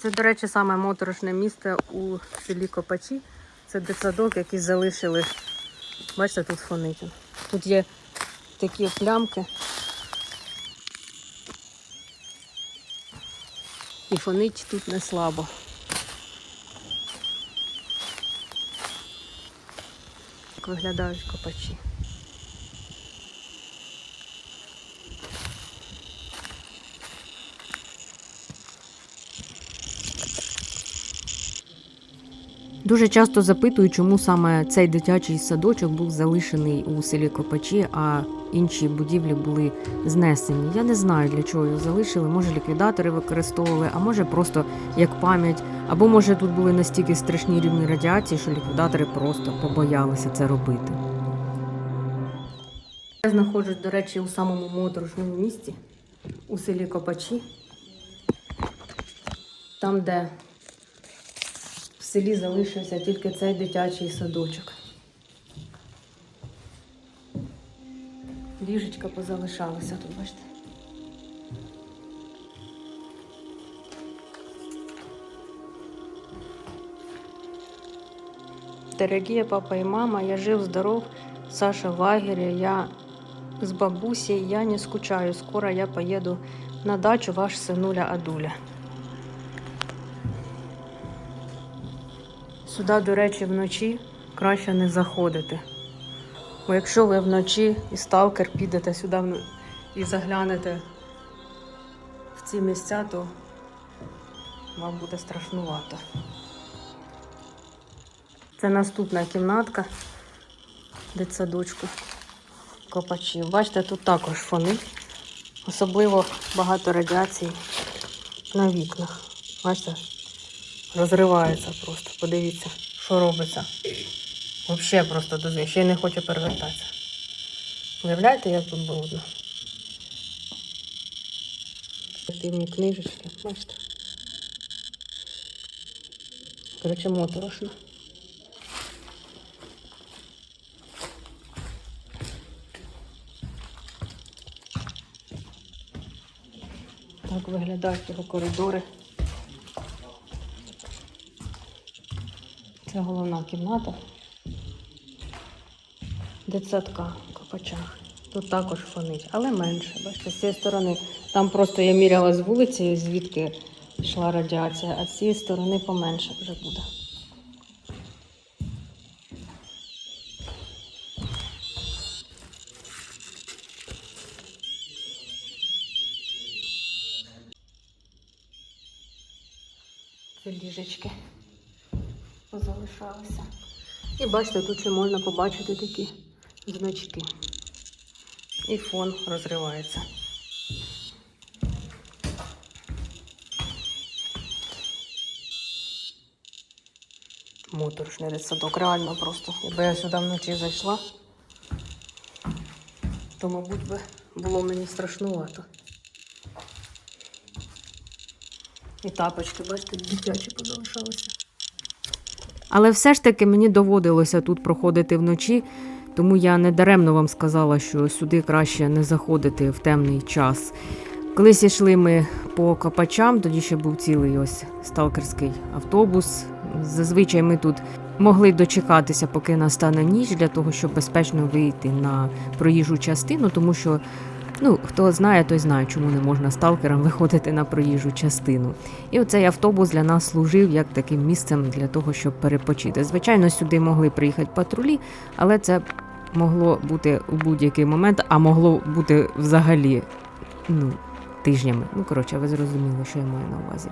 Це, до речі, саме моторошне місце у селі Копачі. Це дитсадок, який залишили. Бачите, тут фонить. Тут є такі плямки. І фонить тут не слабо. Як виглядають копачі. Дуже часто запитую, чому саме цей дитячий садочок був залишений у селі Копачі, а інші будівлі були знесені. Я не знаю, для чого його залишили. Може, ліквідатори використовували, а може просто як пам'ять, або може тут були настільки страшні рівні радіації, що ліквідатори просто побоялися це робити. Я знаходжусь, до речі, у самому моторошному місці у селі Копачі, там, де селі залишився тільки цей дитячий садочок. Ліжечка позалишалася тут, бачите. Дорогие папа и мама, я жив здоров, Саша в лагере, я с бабусей, я не скучаю, скоро я поеду на дачу, ваш сынуля Адуля. Сюди, до речі, вночі краще не заходити. Бо якщо ви вночі і сталкер підете сюди і заглянете в ці місця, то вам буде страшнувато. Це наступна кімнатка дитсадочку копачів. Бачите, тут також фонить. Особливо багато радіації на вікнах. Бачите? Розривається просто. Подивіться, що робиться. Взагалі просто до ще й не хоче перевертатися. Уявляєте, як тут брудно? Активні книжечки, бачите. Коротше, моторошно. Так виглядають його коридори. Це головна кімната. Дитсадка в Копачах. Тут також фонить, але менше. Бачите, з цієї сторони. Там просто я міряла з вулиці, звідки йшла радіація, а з цієї сторони поменше вже буде. Ліжечки позалишалися. І бачите, тут ще можна побачити такі значки. І фон розривається. Моторошний дитсадок, реально просто. Якби я сюди вночі зайшла, то, мабуть, би було мені страшнувато. І тапочки, бачите, дитячі позалишалися. Але все ж таки мені доводилося тут проходити вночі, тому я не даремно вам сказала, що сюди краще не заходити в темний час. Колись йшли ми по копачам, тоді ще був цілий ось сталкерський автобус. Зазвичай ми тут могли дочекатися, поки настане ніч, для того, щоб безпечно вийти на проїжджу частину, тому що ну, хто знає, той знає, чому не можна сталкерам виходити на проїжджу частину. І оцей автобус для нас служив як таким місцем для того, щоб перепочити. Звичайно, сюди могли приїхати патрулі, але це могло бути у будь-який момент, а могло бути взагалі ну, тижнями. Ну, коротше, ви зрозуміли, що я маю на увазі.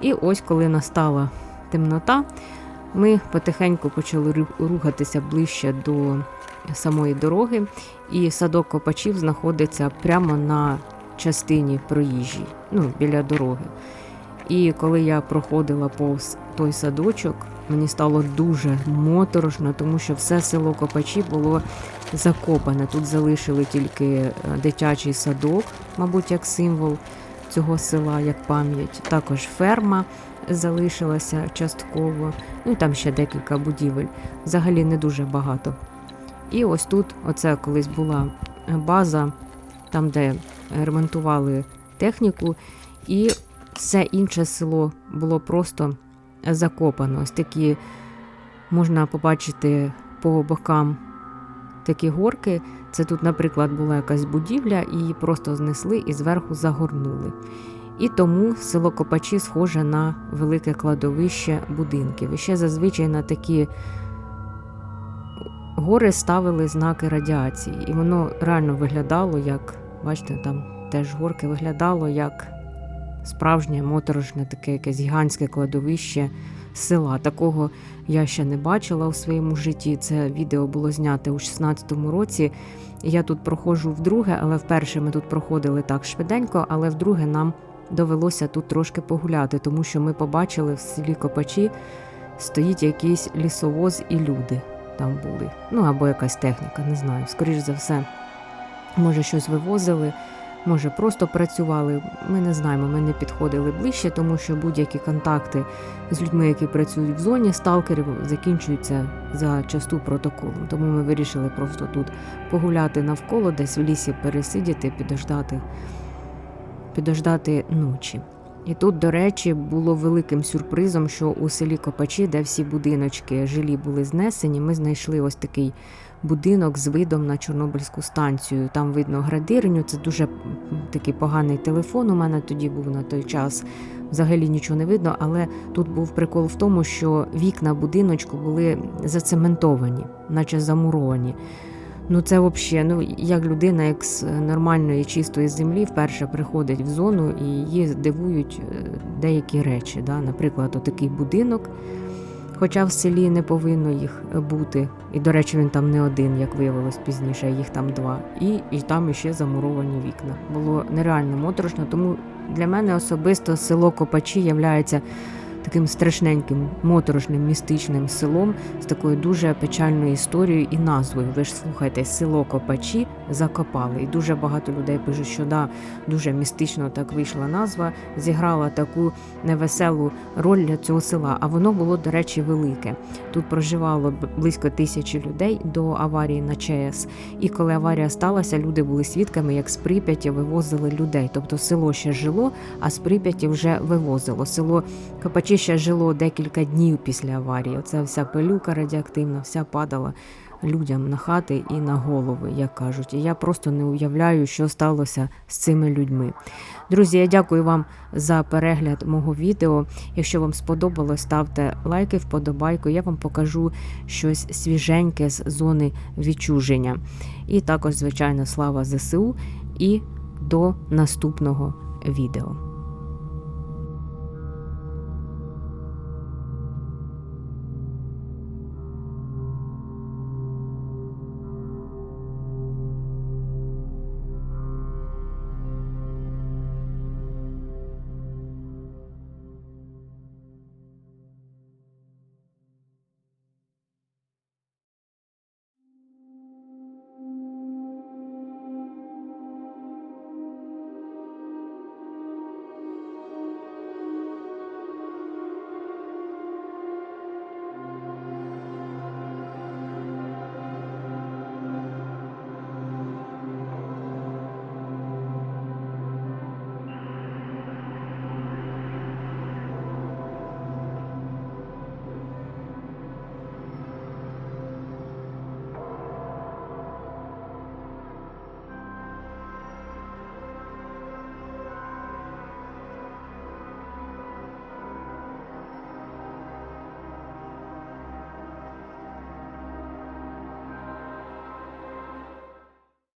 І ось, коли настала темнота, ми потихеньку почали рухатися ближче до самої дороги, і садок копачів знаходиться прямо на частині проїжджій, ну, біля дороги. І коли я проходила повз той садочок, мені стало дуже моторошно, тому що все село Копачі було закопане. Тут залишили тільки е, дитячий садок, мабуть, як символ цього села, як пам'ять. Також ферма залишилася частково. Ну там ще декілька будівель. Взагалі не дуже багато. І ось тут, оце колись була база, там, де ремонтували техніку, і все інше село було просто закопано. Ось такі можна побачити по бокам такі горки. Це тут, наприклад, була якась будівля, її просто знесли і зверху загорнули. І тому село Копачі схоже на велике кладовище будинків. І ще зазвичай на такі гори ставили знаки радіації. І воно реально виглядало як, бачите, там теж горки виглядало як справжнє моторошне таке якесь гігантське кладовище села. Такого я ще не бачила у своєму житті. Це відео було знято у 16-му році. Я тут проходжу вдруге, але вперше ми тут проходили так швиденько, але вдруге нам довелося тут трошки погуляти, тому що ми побачили в селі Копачі стоїть якийсь лісовоз і люди там були. Ну або якась техніка, не знаю. Скоріш за все, може щось вивозили, може просто працювали. Ми не знаємо, ми не підходили ближче, тому що будь-які контакти з людьми, які працюють в зоні сталкерів, закінчуються за часту протоколом. Тому ми вирішили просто тут погуляти навколо, десь в лісі пересидіти, підождати, підождати ночі. І тут, до речі, було великим сюрпризом, що у селі Копачі, де всі будиночки жилі були знесені, ми знайшли ось такий будинок з видом на Чорнобильську станцію. Там видно градирню. Це дуже такий поганий телефон. У мене тоді був на той час. Взагалі нічого не видно, але тут був прикол в тому, що вікна будиночку були зацементовані, наче замуровані. Ну це взагалі, ну як людина, як з нормальної чистої землі, вперше приходить в зону і її дивують е, деякі речі. Да? Наприклад, отакий будинок, хоча в селі не повинно їх бути. І, до речі, він там не один, як виявилось пізніше, їх там два. І, і там іще замуровані вікна. Було нереально моторошно, тому для мене особисто село Копачі являється таким страшненьким, моторошним, містичним селом з такою дуже печальною історією і назвою. Ви ж слухайте, село Копачі закопали. І дуже багато людей пишуть, що да, дуже містично так вийшла назва, зіграла таку невеселу роль для цього села. А воно було, до речі, велике. Тут проживало близько тисячі людей до аварії на ЧАЕС. І коли аварія сталася, люди були свідками, як з Прип'яті вивозили людей. Тобто село ще жило, а з Прип'яті вже вивозило. Село Копачі ще жило декілька днів після аварії. Оця вся пилюка радіоактивна, вся падала людям на хати і на голови, як кажуть. І я просто не уявляю, що сталося з цими людьми. Друзі, я дякую вам за перегляд мого відео. Якщо вам сподобалось, ставте лайки, вподобайку. Я вам покажу щось свіженьке з зони відчуження. І також, звичайно, слава ЗСУ і до наступного відео.